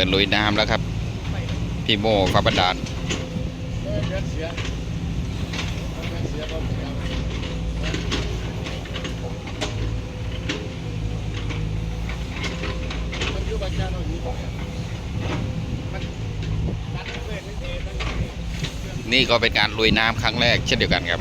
ินลุยน้ำแล้วครับ พี่โมฟ้าประดานนี่ก็เป็นการลุยน้ำครั้งแรกเช่นเดียวกันครับ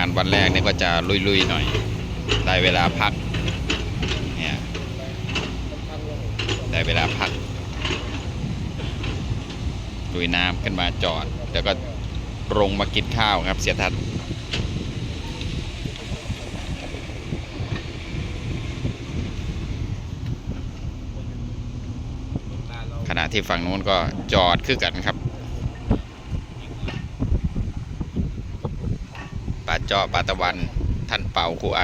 านวันแรกนี่ก็จะลุยๆหน่อย ได้เวลาพักเนี่ยได้เวลาพักลุยน้ำขึ้นมาจอด แล้วก็ลงมากินข้าวครับเสียทัศน์ขณะที่ฝั่งนู้นก็จอดคือกันครับป่า เจาะปาตะวันท่านเป่าครูไอ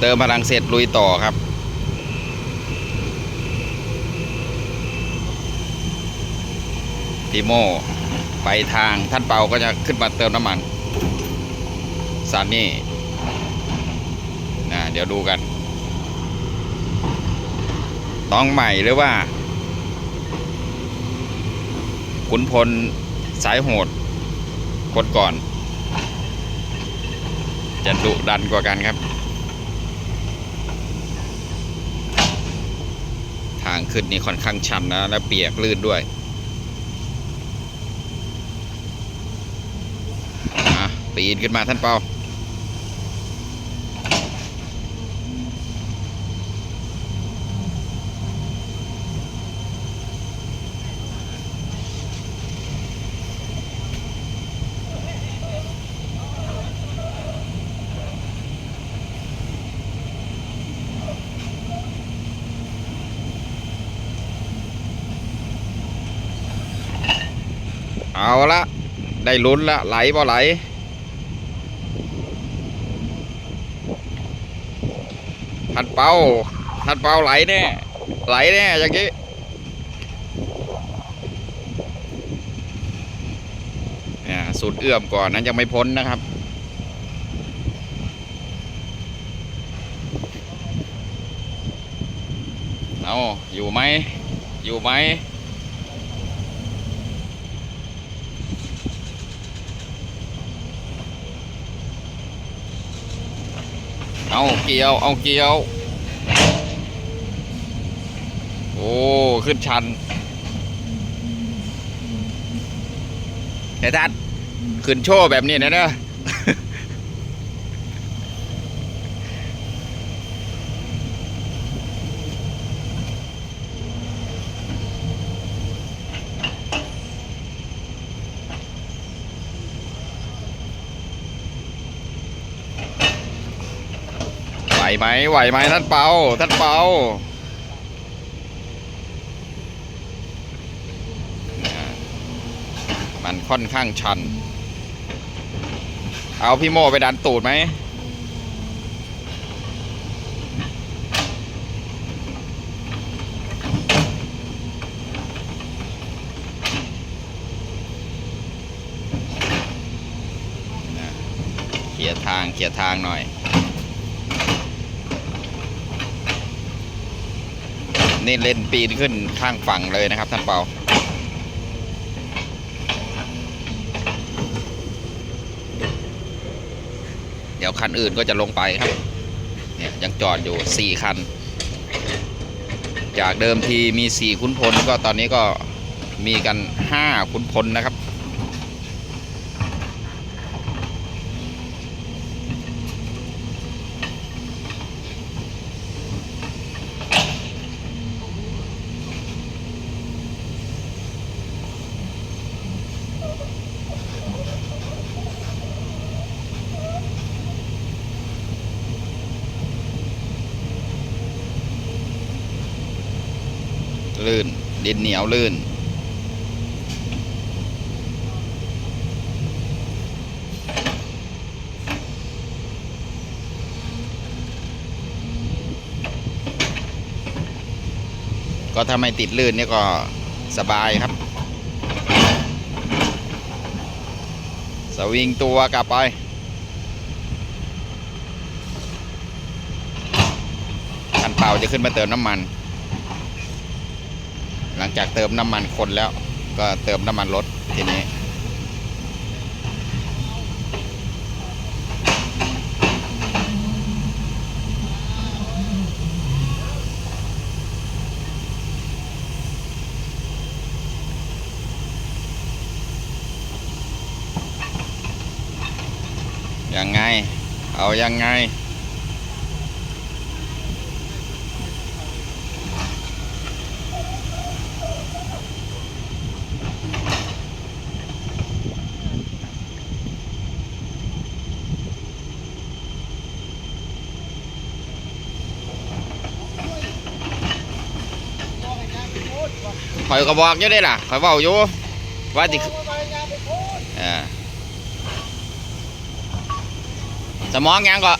เติมพลังเสร็จลุยต่อครับพีโม ไปทางท่านเปาก็จะขึ้นมาเติมน้ำมันซานนี่นะเดี๋ยวดูกันต้องใหม่หรือว่า ขุนพลสายโหดคนก่อน จะดุดันกว่ากันครับ ทางขึ้นนี่ค่อนข้างชันนะ และเปียกลื่นด้วยอะ ปีนขึ้นมาท่านเปาเอาละ ได้ลุ้นละไหลบ่ไหล ทัดเป้าทัดเป้าไหลแน่ไหลแน่อย่างนี้นี่สุดเอื้อมก่อนนั้นยังไม่พ้นนะครับ เอาอยู่ไหม อยู่ไหม เอาเกี่ยว เอาเกี่ยว โอ้ ขึ้นชันแต่ท่านขึ้นโชว์แบบนี้นะเนอะ ไหวไหมไหวไหมท่านเปาท่านเปาอ่ามันค่อนข้างชัน เอาพี่โมไปดันตูดไหมเขี่ยทางเขี่ยทางหน่อย นี่เล่นปีนขึ้นข้างฝั่งเลยนะครับท่านเปาเดี๋ยวคันอื่นก็จะลงไปครับ เนี่ยยังจอดอยู่สี่คัน จากเดิมทีมีสี่ขุนพลก็ตอนนี้ก็มีกันห้าขุนพลนะครับ ลื่น ดินเหนียวลื่น ก็ถ้าไม่ติดลื่นเนี่ยก็สบายครับ สวิงตัวกลับไปคันเป่าจะขึ้นมาเติมน้ำมัน หลังจากเติมน้ำมันคนแล้ว ก็เติมน้ำมันรถทีนี้ยังไง เอายังไง ข่อยก็บอกอยู่ได้ล่ะข่อยเว้าอยู่ว่าสิเออสมองยังก็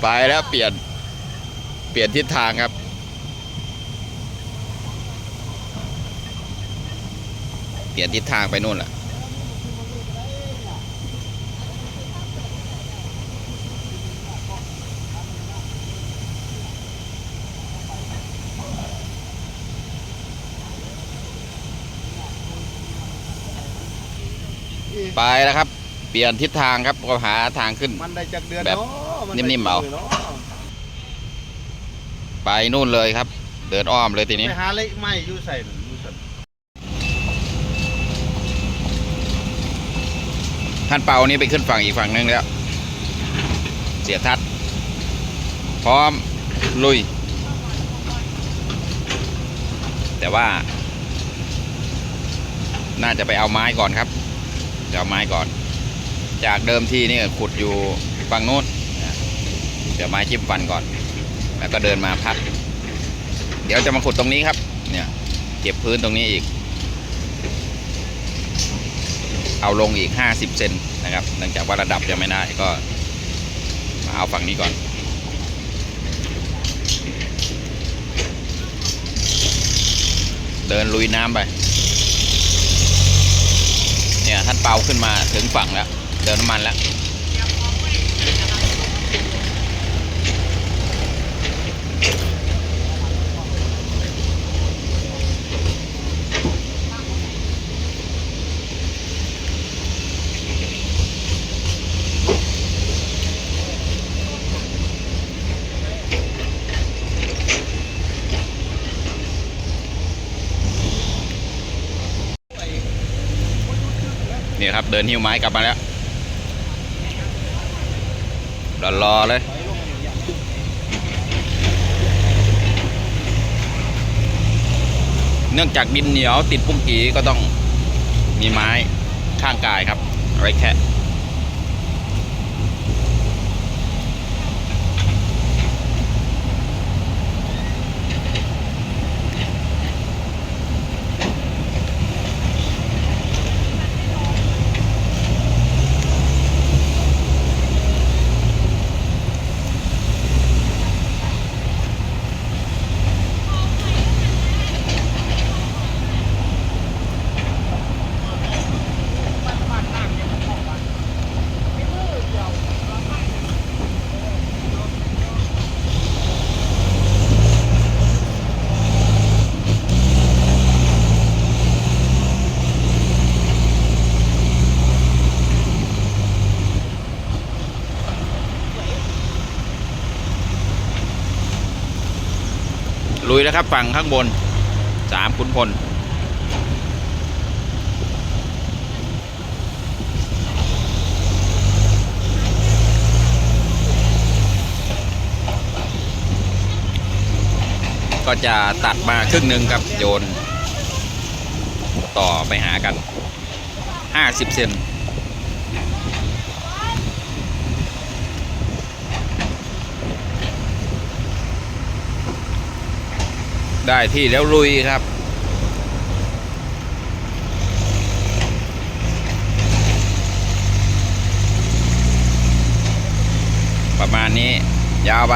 ไปแล้วเปลี่ยน เปลี่ยนทิศทางครับเปลี่ยนทิศทางไปนู่นแหละ ไปแล้วครับ เปลี่ยนทิศทางครับก็หาทางขึ้น มันได้จากเดือนแบบเนาะนได้นิ่มๆเอาจากดืนนะไปนู่นเลยครับ เดินอ้อมเลยทีนี้ ไปหาเล็กไม้อยู่ใส่นั่นอยู่ใส่ท่านเปานี่ไปขึ้นฝั่งอีกฝั่งนึงแล้ว เสียทัด พร้อมลุย แต่ว่า น่าจะไปเอาไม้ก่อนครับ จะเอาไม้ก่อน จากเดิมที่นี่ขุดอยู่ฝั่งนู้นเดี๋ยวไม้จิ้มฟันก่อน แล้วก็เดินมาพัก เดี๋ยวจะมาขุดตรงนี้ครับ เนี่ยเก็บพื้นตรงนี้อีก เอาลงอีก 50 เซนนะครับเนื่องจากว่าระดับยังไม่ได้ก็มาเอาฝั่งนี้ก่อนเดินลุยน้ำไป เนี่ยท่านเปาขึ้นมาถึงฝั่งแล้วเติมน้ำมันแล้ว เดินหิ้วไม้กลับมาแล้วรอรอเลย เนื่องจากดินเหนียวติดปุ้งกีก็ต้องมีไม้ข้างกายครับไว้แค่ ครับฝั่งข้างบนสามขุนพลก็จะตัดมาครึ่งหนึ่งครับโยน ต่อไปหากัน 50 เซน ได้ที่แล้วลุยครับ ประมาณนี้ยาวไป